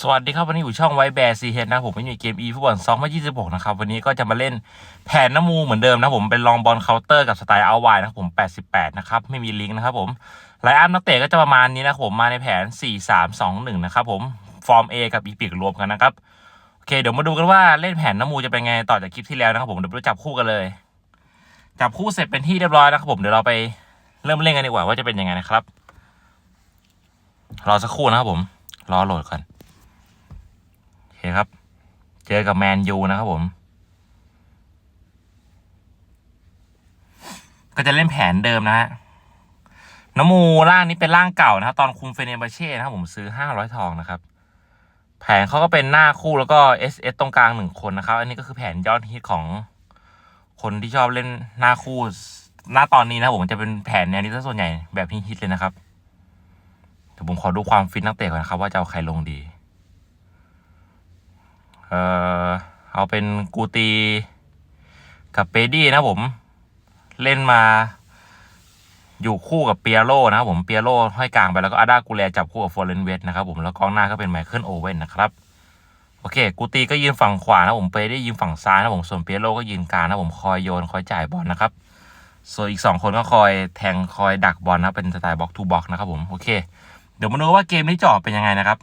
สวัสดีครับ วันนี้อยู่ช่องไวแบร์ซีเฮดนะผมเป็นอยู่เกม e ฟุตบอล2026 นะครับ วันนี้ก็จะมาเล่นแผนน้ำมูเหมือนเดิมนะผมเป็นลองบอลเคาน์เตอร์กับสไตล์เอาไวนะครับผม 88 นะครับ ไม่มีลิงก์นะครับผมไลน์อัพนักเตะก็จะประมาณนี้นะผมมาในแผน 4-3-2-1 นะครับผม ฟอร์ม A กับอีพิกรวมกันนะครับ โอเค เดี๋ยวมาดูกันว่าเล่นแผนน้ำมูจะเป็นไงต่อจากคลิปที่แล้วนะครับผมเดี๋ยวไปจับคู่กันเลย จับคู่เสร็จเป็นที่เรียบร้อยนะครับผมเดี๋ยวเราไปเริ่มเล่นกันดีกว่าว่าจะเป็นยังไงนะครับรอสักครู่นะครับผมรอโหลดก่อน เคครับ เจอกับแมนยูนะครับผม ก็จะเล่นแผนเดิมนะฮะน้ำมูร่างนี้เป็นร่างเก่านะครับ ตอนคุมเฟเนบาเช่นะครับผมซื้อห้าร้อยทองนะครับ แผนเขาก็เป็นหน้าคู่แล้วก็ S S ตรงกลางหนึ่งคนนะครับ อันนี้ก็คือแผนยอดฮิตของคนที่ชอบเล่นหน้าคู่หน้าตอนนี้นะผมจะเป็นแผนแนวนี้ซะส่วนใหญ่แบบฮิตเลยนะครับเดี๋ยวผมขอดูความฟิตนักเตะก่อนนะครับ ว่าจะเอาใครลงดี เออเอาเป็นกูตีกับเปดี้นะผมเล่นมา อยู่คู่กับเปียโรนะครับผมเปียโรห้อยกลางไปแล้วก็อาดากูแลจับคู่กับฟอร์เรนเวสนะครับผมแล้วกองหน้าก็เป็นไมเคิลโอเว่นนะครับโอเค กูตีก็ยืนฝั่งขวานะผมเปดี้ยืนฝั่งซ้ายนะผมส่วนเปียโรก็ยืนกลางนะผมคอยโยนคอยจ่ายบอลนะครับส่วนอีกสองคนก็คอยแทงคอยดักบอลนะเป็นสไตล์บ็อกทูบ็อกนะครับผมโอเค เดี๋ยวมาดูว่าเกมนี้จะออกเป็นยังไงนะครับ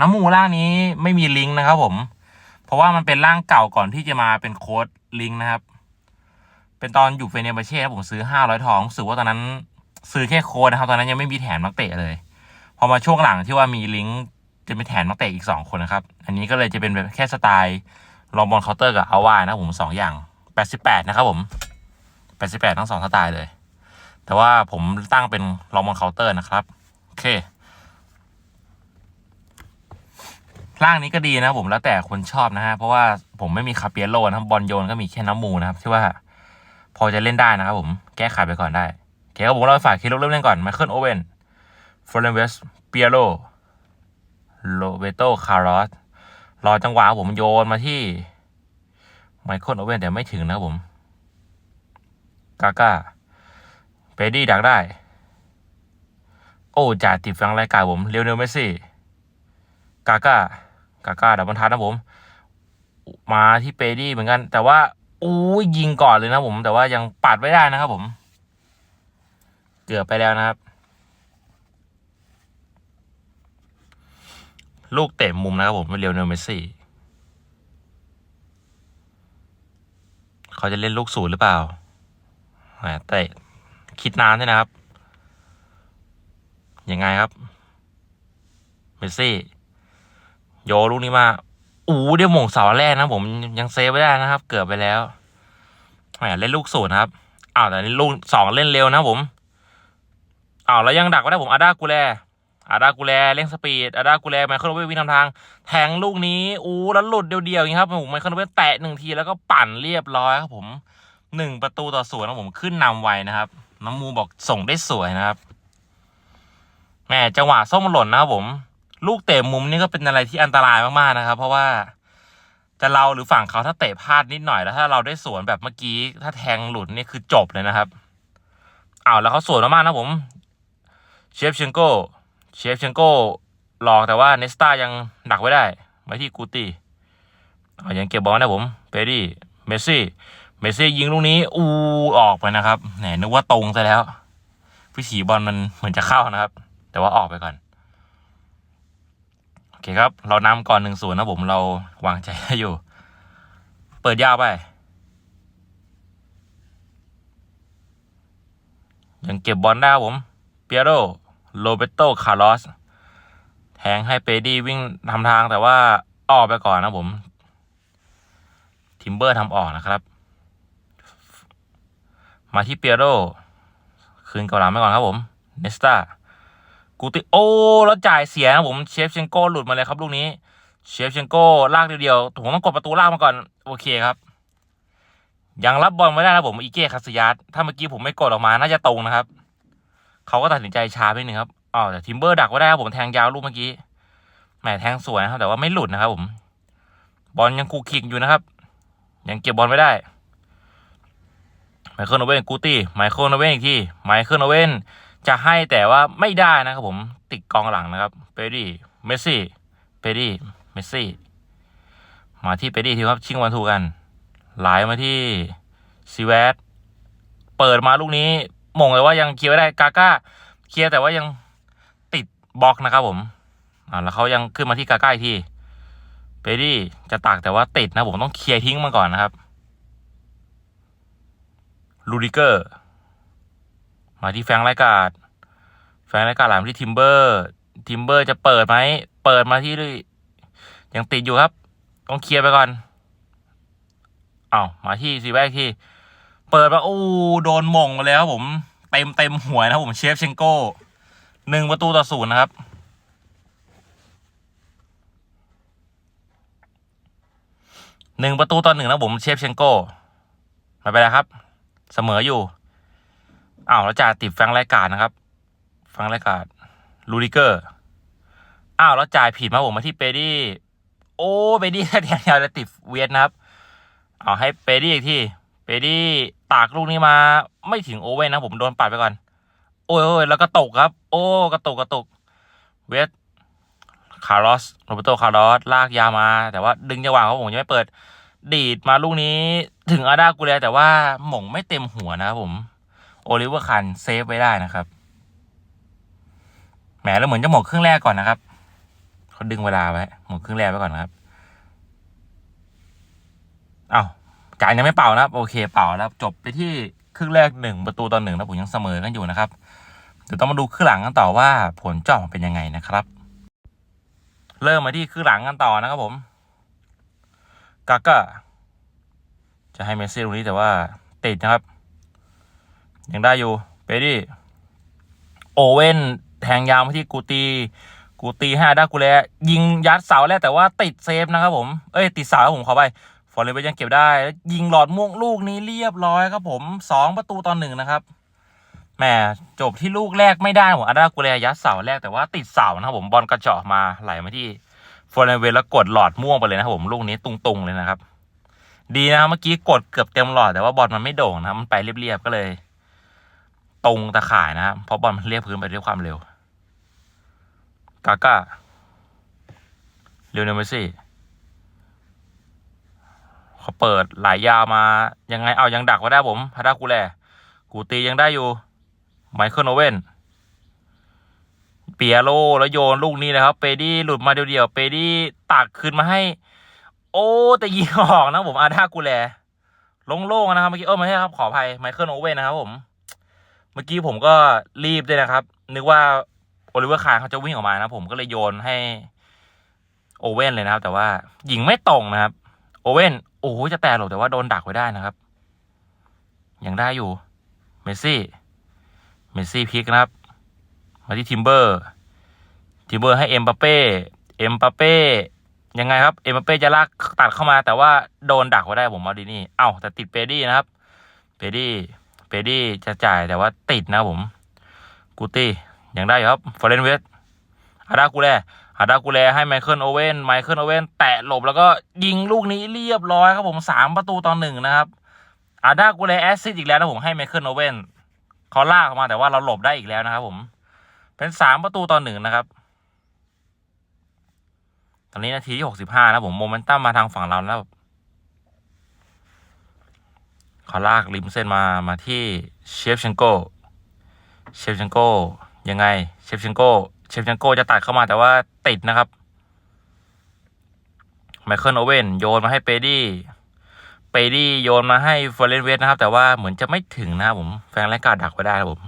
น้ำมูล่างนี้ไม่มีลิงก์นะครับผม ราะว่ามันเป็นร่างเก่าก่อนที่จะมาเป็นโค้ดลิงก์นะครับ เป็นตอนอยู่เฟเนบเช่ผมซื้อห้าร้อยทองรู้สึกว่าตอนนั้น ซื้อแค่โค้ดนะครับ ตอนนั้นยังไม่มีแถมนักเตะเลย พอมาช่วงหลังที่ว่ามีลิงก์จะมีแถมนักเตะอีกสองคนนะครับ อันนี้ก็เลยจะเป็นแบบแค่สไตล์ลองบอลเคาน์เตอร์กับเอาว่านะผมสองอย่างแปดสิบแปดนะครับผมแปดสิบแปดทั้งสองสไตล์เลย แต่ว่าผมตั้งเป็นลองบอลเคาน์เตอร์นะครับโอเค ร่างนี้ก็ดีนะผมแล้วแต่คนชอบนะฮะเพราะว่าผมไม่มีคาเปียโลนะครับบอลโยนก็มีแค่น้ำมูนะครับที่ว่า พอจะเล่นได้นะครับผมแก้ไขไปก่อนได้โอเคครับผมเราฝากคิดเริ่มเล่นก่อนไมเคิลโอเวนฟลอเรนเวสเปียโรโรเบโตคาร์ลอสรอจังหวะผมโยนมาที่ไมเคิลโอเวนแต่ไม่ถึงนะครับผมกาก้าเปดี้ดักได้ โอ้จ่าติดฟังรายการผมเรียวเนลเมสซี่กาก้า กาก้าดับบอลทัดนะผม มาที่เปดี้เหมือนกัน แต่ว่าอู้ยิงก่อนเลยนะผม แต่ว่ายังปัดไม่ได้นะครับผม เกือบไปแล้วนะครับ ลูกเตะมุมนะครับผมเรียวเนลเมสซี่เขาจะเล่นลูกศูนย์หรือเปล่าแต่คิดนานด้วยนะครับ ยังไงครับ เมสซี่ โยลูกนี้มาอู้เดี๋ยวหม่งเสาแรกนะผมยังเซฟไว้ได้นะครับ เกือบไปแล้วแหมเล่นลูกศูนย์ครับอ้าวแต่นี่ลูกสองเล่นเร็วนะผมอ้าวแล้วยังดักไว้ได้ผมอาดากูแลอาดากูแลเร่งสปีดอาดากูแลไมเคิลโรเววิ่งทำทาง แทงลูกนี้อู้แล้วหลุดเดียวๆอย่างนี้ครับผมไมเคิลโรเวแตะหนึ่งทีแล้วก็ปั่นเรียบร้อยครับผมหนึ่งประตูต่อศูนย์นะผมขึ้นนำไวนะครับ น้ำมูบอกส่งได้สวยนะครับแหมจังหวะส้มหล่นนะครับผม ลูกเตะมุมนี่ก็เป็นอะไรที่อันตรายมากๆนะครับ เพราะว่าจะเราหรือฝั่งเขาถ้าเตะพลาดนิดหน่อยแล้วถ้าเราได้สวนแบบเมื่อกี้ ถ้าแทงหลุดนี่คือจบเลยนะครับเอาแล้วเขาสวนมากๆนะผมเชฟเชงโก้เชฟเชงโก้หลอกแต่ว่าเนสตายังดักไว้ได้ไว้ที่กูตี้เอายังเก็บบอลนะผมเปดี้เมสซี่เมสซี่ยิงลูกนี้ อูออกไปนะครับแหนนึกว่าตรงซะแล้ว วิถีบอลมันเหมือนจะเข้านะครับ แต่ว่าออกไปก่อน เคครับ เรานำก่อนหนึ่งศูนย์นะผมเราวางใจอยู่ เปิดยาวไป ยังเก็บบอลได้ผม เปียโรโรเบโตคาร์ลอส แทงให้เปดี้วิ่งทำทางแต่ว่าออกไปก่อนนะผม ทิมเบอร์ทำออกนะครับ มาที่เปียโรคืนกาหลังไปก่อนครับผม เนสตา กูติโอแล้วจ่ายเสียนะผมเชฟเชงโก้หลุดมาเลยครับลูกนี้ เชฟเชงโก้ลากเดียวๆผมต้องกดประตูลากมาก่อน โอเคครับ ยังรับบอลไม่ได้นะผมอีเก้คาสยาสถ้าเมื่อกี้ผมไม่กดออกมาน่าจะตรงนะครับ เขาก็ตัดสินใจช้าไปหนึ่งครับอ๋อแต่ทิมเบอร์ดักไว้ได้ครับผมแทงยาวลูกเมื่อกี้แหมแทงสวยนะครับ แต่ว่าไม่หลุดนะครับผม บอลยังคูคิกอยู่นะครับ ยังเก็บบอลไม่ได้ไมเคิลโนเวนกูตี้ไมเคิลโนเวนอีกทีไมเคิลโนเวน จะให้แต่ว่าไม่ได้นะครับผมติดกองหลังนะครับเปดี้เมสซี่เปดี้เมสซี่มาที่เปดี้ทีครับชิงวันทูกันไหลมาที่ซีแวตเปิดมาลูกนี้มงเลยว่ายังเคลียร์ไม่ได้กาก้าเคลียร์แต่ว่ายังติดบล็อกนะครับผมอ่าแล้วเขายังขึ้นมาที่กาก้าอีกทีเปดี้จะตักแต่ว่าติดนะผมต้องเคลียร์ทิ้งมาก่อนนะครับลูดิเกอร์ มาที่แฟงไรกาดแฟงไรกาดหลามที่ทิมเบอร์ทิมเบอร์จะเปิดไหม เปิดมาที่ยังติดอยู่ครับ ต้องเคลียร์ไปก่อนเอามาที่ซีแวกที่ เปิดมาโอ้โดนม่งไปแล้วผม เต็มเต็มหัวนะผมเชฟเชงโก้หนึ่งประตูต่อศูนย์นะครับหนึ่งประตูต่อหนึ่งนะผมเชฟเชงโก้ไม่เป็นไรครับ เสมออยู่ อ้าวแล้วจ่าติดแฟรงค์ไรกาดนะครับฟรงค์ไรกาดลูดิเกอร์อ้าวแล้วจ่ายผิดมาผมมาที่เปดี้ โอ้เปดี้แทงยาวแล้วติดเวียดนะครับ เอาให้เปดี้อีกที่เปดี้ตากลูกนี้มา ไม่ถึงโอเว่นนะผมโดนปัดไปก่อน โอ้ยอยแล้วก็ตกครับ โอ้กระตกกระตก เวสคาร์ลอสโรเบโตคาร์ลอสลากยามา แต่ว่าดึงจังหวะเขาผมยังไม่เปิด ดีดมาลูกนี้ถึงอาดากูเลยแต่ว่าหม่งไม่เต็มหัวนะครับผม โอลิเวอร์คันเซฟไว้ได้นะครับแหมแล้วเหมือนจะหมดครึ่งแรกก่อนนะครับเขาดึงเวลาไว้หมดครึ่งแรกไว้ก่อนนะครับอ้าวจานยังไม่เป่านะครับ โอเคเป่าแล้วจบไปที่ครึ่งแรกหนึ่งประตูต่อหนึ่งนะผมยังเสมอกันอยู่นะครับเดี๋ยวต้องมาดูครึ่งหลังกันต่อว่าผลจะออกมาเป็นยังไงนะครับ เริ่มมาที่ครึ่งหลังกันต่อนะครับผมกาก้าจะให้เมสซี่ตรงนี้แต่ว่าติดนะครับ ยังได้อยู่เปดี้โอเว่นแทงยาวมาที่กูตี กูตีห้าด้กูแลยิงยัดเสาแรกแต่ว่าติดเซฟนะครับผมเอ้ยติดเสาครับผมขอไปฟอร์เรนเวยังเก็บได้ยิงหลอดม่วงลูกนี้เรียบร้อยครับผมสองประตูตอนหนึ่งนะครับแหมจบที่ลูกแรกไม่ได้ผมอาด้ากูแลยัดเสาแรกแต่ว่าติดเสานะครับผมบอลกระเจาะมาไหลมาที่ฟอร์เรนเวแล้วกดหลอดม่วงไปเลยนะครับผมลูกนี้ตุงๆเลยนะครับ ดีนะครับเมื่อกี้กดเกือบเต็มหลอดแต่ว่าบอลมันไม่โด่งนะมันไปเรียบๆก็เลย ตรงตะข่ายนะครับเพราะบอลมันเรียบพื้นไปด้วยความเร็ว กาก้าเรโอเนลเมสซี่เขาเปิดหลายยาวมายังไงเอายังดักไว้ได้ผมพาดากูแลกูตียังได้อยู่ ไมเคิลโอเว่นเปียโลแล้วโยนลูกนี้นะครับ เปดี้หลุดมาเดียวๆเปดี้ตักคืนมาให้ โอ้แต่ยิงออกนะผมอาดากูแลลงโล่งนะครับเมื่อกี้เออไม่ใช่ครับขออภัยไมเคิลโอเว่นนะครับผม เมื่อกี้ผมก็รีบด้วยนะครับ นึกว่าโอลิเวอร์คาร์เขาจะวิ่งออกมานะผมก็เลยโยนให้โอเว่นเลยนะครับ แต่ว่ายิงไม่ตรงนะครับ โอเว่นโอ้โหจะแตะหลบแต่ว่าโดนดักไว้ได้นะครับ ยังได้อยู่ เมสซี่ เมสซี่พลิกนะครับ มาที่ทิมเบอร์ ทิมเบอร์ให้เอ็มปาเป้ เอ็มปาเป้ยังไงครับ เอ็มปาเป้จะลากตัดเข้ามา แต่ว่าโดนดักไว้ได้ผมมาดีนี่ เอ้าแต่ติดเปดี้นะครับ เปดี้ เปดี้จะจ่ายแต่ว่าติดนะผม กูตี้ยังได้อยู่ครับฟอร์เรนเวสอาดากูแลอาดากูแลให้ไมเคิลโอเว่นไมเคิลโอเว่นแตะหลบแล้วก็ยิงลูกนี้เรียบร้อยครับผมสามประตูต่อหนึ่งนะครับอาดากูแลแอสซิสอีกแล้วนะผมให้ไมเคิลโอเว่นเขาลากออกมาแต่ว่าเราหลบได้อีกแล้วนะครับ ผม เป็นสามประตูต่อหนึ่งนะครับ ตอนนี้นาทีที่หกสิบห้านะผมโมเมนตัมมาทางฝั่งเราแล้ว เขาลากริมเส้นมามาที่เชฟเชนโกเชฟเชนโกยังไงเชฟเชนโกเชฟเชนโกจะตัดเข้ามาแต่ว่าติดนะครับไมเคิลโอเว่นโยนมาให้เปดี้เปดี้โยนมาให้ฟอร์เรนเวสนะครับ แต่ว่าเหมือนจะไม่ถึงนะครับผมแฟงแรกกาดักไว้ได้ครับผม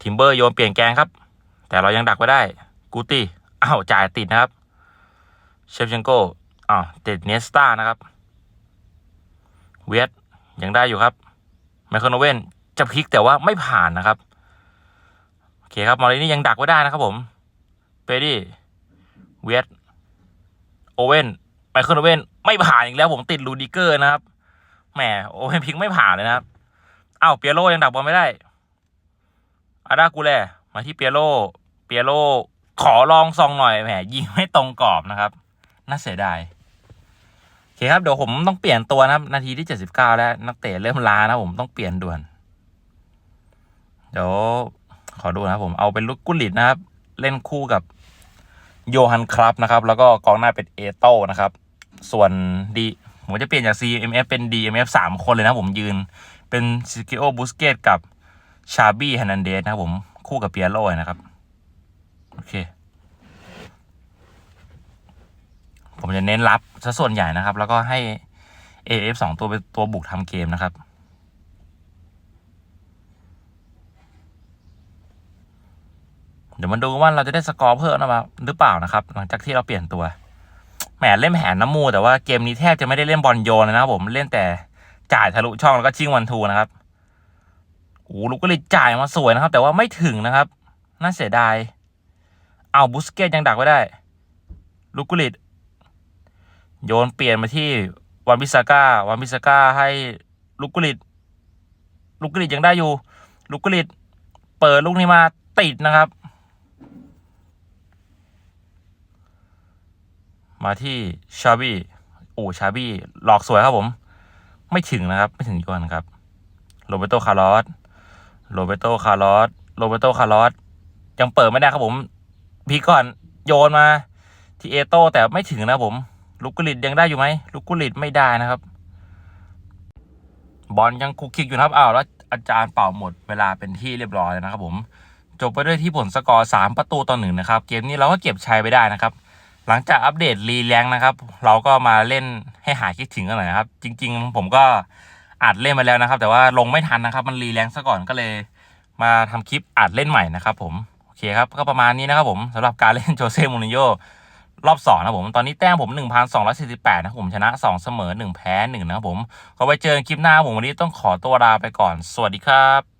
ทิมเบอร์โยนเปลี่ยนแกงครับ แต่เรายังดักไว้ได้กูตี้อ้าวจ่ายติดนะครับเชฟเชนโกอ้าวติดเนสตานะครับเวส ยังได้อยู่ครับไมเคิลโอเว่นจะพลิกแต่ว่าไม่ผ่านนะครับ โอเคครับมาลีนี่ยังดักไว้ได้นะครับผมเปดี้เวสโอเว่นไมเคิลโอเว่นไม่ผ่านอีกแล้วผมติดลูดิเกอร์นะครับแหมโอเว่นพลิกไม่ผ่านเลยนะครับอ้าวเปียโรยังดักบอลไม่ได้อาดากูแลมาที่เปียโรเปียโรขอลองซองหน่อยแหมยิงไม่ตรงกรอบนะครับ น่าเสียดาย คครับ เดี๋ยวผมต้องเปลี่ยนตัวนะครับ นาทีที่เจ็ดสิบเก้าแล้ว นักเตะเริ่มล้านะผมต้องเปลี่ยนด่วน เดี๋ยวขอดูนะครับผมเอาเป็นลุกกุลิตนะครับ เล่นคู่กับโยฮันครับนะครับ แล้วก็กองหน้าเป็นเอโต้นะครับ ส่วนดีผมจะเปลี่ยนจาก CMF เป็น DMF สามคนเลยนะผมยืนเป็นซิกิโอบูสเกตกับชาบี้ฮันนันเดสนะครับผมคู่กับเปียโรนะครับ โอเค ผมจะเน้นรับซะส่วนใหญ่นะครับ แล้วก็ให้ AF สองตัวเป็นตัวบุกทำเกมนะครับ เดี๋ยวมาดูว่าเราจะได้สกอร์เพิ่มนะมาหรือเปล่านะครับ หลังจากที่เราเปลี่ยนตัวแหมเล่นแผนน้ำมูแต่ว่าเกมนี้แทบจะไม่ได้เล่นบอลโยนเลยนะครับผมเล่นแต่จ่ายทะลุช่องแล้วก็ชิงวันทูนะครับโอ้ลูกก็เลยจ่ายมาสวยนะครับ แต่ว่าไม่ถึงนะครับ น่าเสียดาย เอาบุสเกตยังดักไว้ได้ ลูกกุลิต โยนเปลี่ยนมาที่วันบิสาก้าวันบิสาก้าให้ลูกกุลิตลูกกุลิตยังได้อยู่ ลูกกุลิตเปิดลูกนี้มาติดนะครับ มาที่ชาบี้โอ้ชาบี้หลอกสวยครับผม ไม่ถึงนะครับ ไม่ถึงยนครับโรเบโตคาร์ลอสโรเบโตคาร์ลอสโรเบโตคาร์ลอสยังเปิดไม่ได้ครับผม พีก่อนโยนมาที่เอโต้แต่ไม่ถึงนะผม ลูกกุลิตยังได้อยู่ไหมลูกกุลิตไม่ได้นะครับ บอลยังคุกคิกอยู่นะครับอ้าวแล้วอาจารย์เป่าหมดเวลาเป็นที่เรียบร้อยแล้วนะครับผมจบไปด้วยที่ผลสกอร์ 3 ประตูต่อหนึ่งนะครับ เกมนี้เราก็เก็บชัยไปได้นะครับ หลังจากอัปเดตรีแรงนะครับ เราก็มาเล่นให้หายคิดถึงกันหน่อยนะครับ จริง ๆ ผมก็อัดเล่นมาแล้วนะครับ แต่ว่าลงไม่ทันนะครับ มันรีแรงซะก่อนก็เลย มาทำคลิปอัดเล่นใหม่นะครับ ผม โอเคครับ ก็ประมาณนี้นะครับผมสำหรับการเล่นโจเซ่มูรินโญ่ รอบสองนะผม ตอนนี้แต้มผม 1,248 นะครับผมชนะ 2 เสมอ 1 แพ้ 1 นะครับผมก็ไปเจอคลิปหน้าผมวันนี้ต้องขอตัวลาไปก่อน สวัสดีครับ